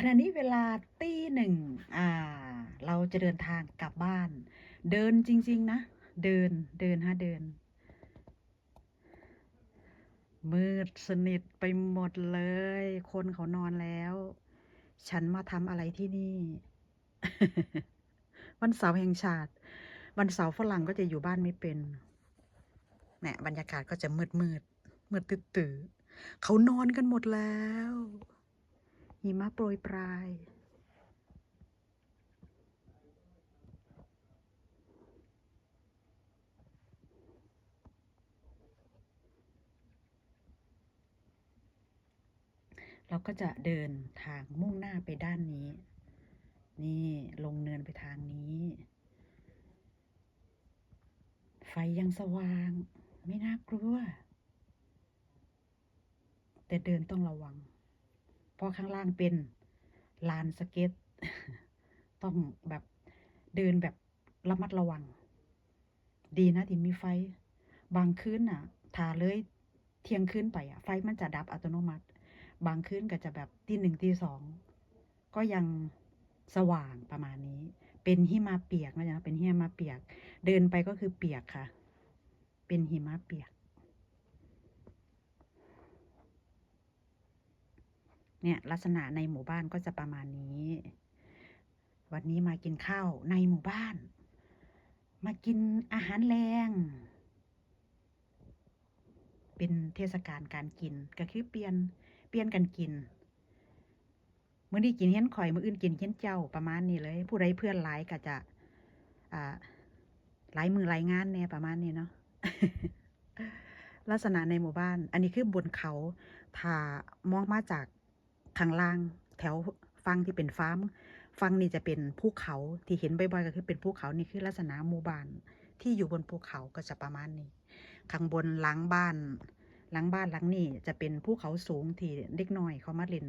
ขณะนี้เวลาตีหนึ่งอ่า เราจะเดินทางกลับบ้าน เดินจริง ๆ นะ เดินเดินฮะเดิน มืดสนิทไปหมดเลย คนเขานอนแล้ว ฉันมาทำอะไรที่นี่ วันเสาร์แห่งชาติ วันเสาร์ฝรั่งก็จะอยู่บ้านไม่เป็นเนี่ยบรรยากาศก็จะมืดมืดมืดตื่ตื่อเขานอนกันหมดแล้ว หิมะโปรยปลาย เราก็จะเดินทางมุ่งหน้าไปด้านนี้ นี่ลงเนินไปทางนี้ ไฟยังสว่าง ไม่น่ากลัว แต่เดินต้องระวัง เพราะข้างล่างเป็นลานสเก็ต ต้องแบบเดินแบบระมัดระวัง ดีนะที่มีไฟ บางคืนน่ะถ้าเลยเที่ยงคืนไปอะ ไฟมันจะดับอัตโนมัติ บางคืนก็จะแบบตีหนึ่งตีสองก็ยังสว่างประมาณนี้ เป็นหิมะเปียกนะจ๊ะเป็นหิมะเปียก เดินไปก็คือเปียกค่ะ เป็นหิมะเปียก เนี่ยลักษณะในหมู่บ้านก็จะประมาณนี้ วันนี้มากินข้าวในหมู่บ้าน มากินอาหารแรง เป็นเทศกาลการกินก็คือเปลี่ยนเปลี่ยนกันกินมื้อนี้กินเฮี้นข่อยมื้ออื่นกินเฮี้นเจ้าประมาณนี้เลย ผู้ใดเพื่อนหลายก็จะ อ่าหลายมือหลายงานเนี่ยประมาณนี้เนาะลักษณะในหมู่บ้าน อันนี้คือบนเขาถ้ามองมาจาก ข้างล่างแถวฟังที่เป็นฟาร์มฟังนี่จะเป็นภูเขาที่เห็นบ่อยๆก็คือเป็นภูเขานี่คือลักษณะหมู่บ้านที่อยู่บนภูเขาก็จะประมาณนี้ข้างบนหลังบ้าน หลังบ้านหลังนี้จะเป็นภูเขาสูงที่เด็กน้อยเขามาเล่น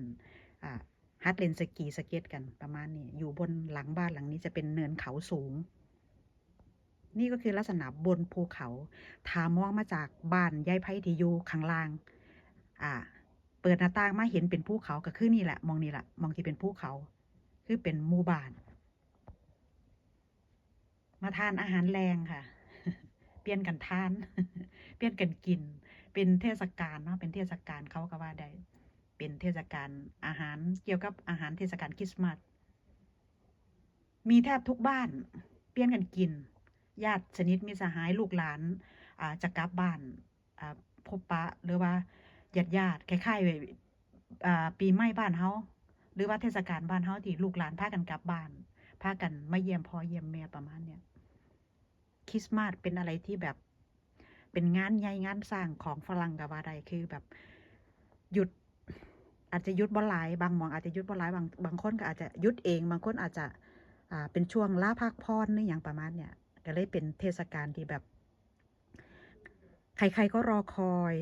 ฮัดเล่นสกีสเก็ตกันประมาณนี้อยู่บนหลังบ้านหลังนี้จะเป็นเนินเขาสูง นี่ก็คือลักษณะบนภูเขาถามมองมาจากบ้านยายไพ่ที่อยู่ข้างล่าง อ่า เปิดหน้าต่างมาเห็นเป็นภูเขาก็คือนี่แหละ มองนี่แหละ มองที่เป็นภูเขา คือเป็นหมู่บ้าน มาทานอาหารแรงค่ะ เปลี่ยนกันทาน เปลี่ยนกันกิน เป็นเทศกาลเนาะ เป็นเทศกาลเขาก็ว่าได้ เป็นเทศกาลอาหารเกี่ยวกับอาหารเทศกาลคริสต์มาส มีแทบทุกบ้าน เปลี่ยนกันกิน ญาติสนิทมิตรสหายลูกหลานอ่าจะกลับบ้านอ่าพบปะหรือว่า ญาติญาติคล้ายๆอ่าปีใหม่บ้านเฮาหรือว่าเทศกาลบ้านเฮาที่ลูกหลานพากันกลับบ้านพากันมาเยี่ยมพ่อเยี่ยมแม่ประมาณเนี้ยคริสต์มาสเป็นอะไรที่แบบเป็นงานใหญ่งานสร้างของฝรั่งกับว่าใดคือแบบหยุด อาจจะหยุดบ่หลายบางมองอาจจะหยุดบ่หลายบางบางคนก็อาจจะหยุดเองบางคนอาจจะอ่าเป็นช่วงลาพักผ่อนหรืออย่างประมาณเนี้ยก็เลยเป็นเทศกาลที่แบบ ใครๆก็รอคอย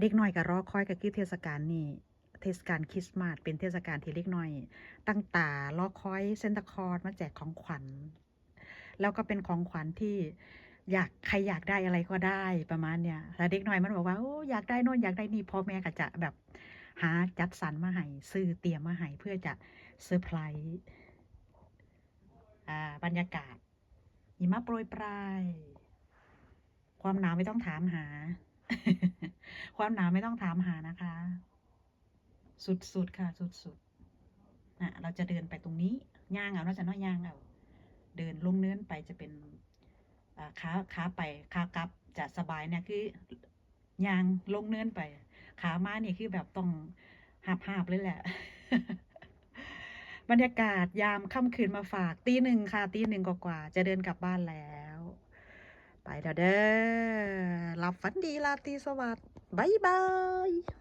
เด็กน้อยก็รอคอยก็คือเทศกาลนี้เทศกาลคริสต์มาสเป็นเทศกาลที่เล็กน้อย ตั้งตารอคอยเซนตาคอร์สมาแจกของขวัญ แล้วก็เป็นของขวัญที่อยากใครอยากได้อะไรก็ได้ประมาณเนี้ยแต่เด็กน้อยมันบอกว่าโอ้อยากได้โน่นอยากได้นี่พ่อแม่ก็จะแบบหาจัดสรรมาให้ซื้อเตรียมมาให้เพื่อจะเซอร์ไพรส์บรรยากาศหิมะโปรยปลาย ความหนาวไม่ต้องถามหา ความหนาวไม่ต้องถามหานะคะ สุดๆค่ะ สุดๆอะเราจะเดินไปตรงนี้ย่างเอาเราจะน้อยย่างเอาเดินลงเนินไปจะเป็นขาขาไปขากลับจะสบายเนี่ยคือย่างลงเนินไป ขามาเนี่ยคือแบบต้องหับหาบเลยแหละ บรรยากาศยามค่ำคืนมาฝากตีหนึ่งค่ะตีหนึ่งกว่าจะเดินกลับบ้านแล้ว ไปเถอะเด้อหลับฝันดีราตรีสวัสดิ์บายบาย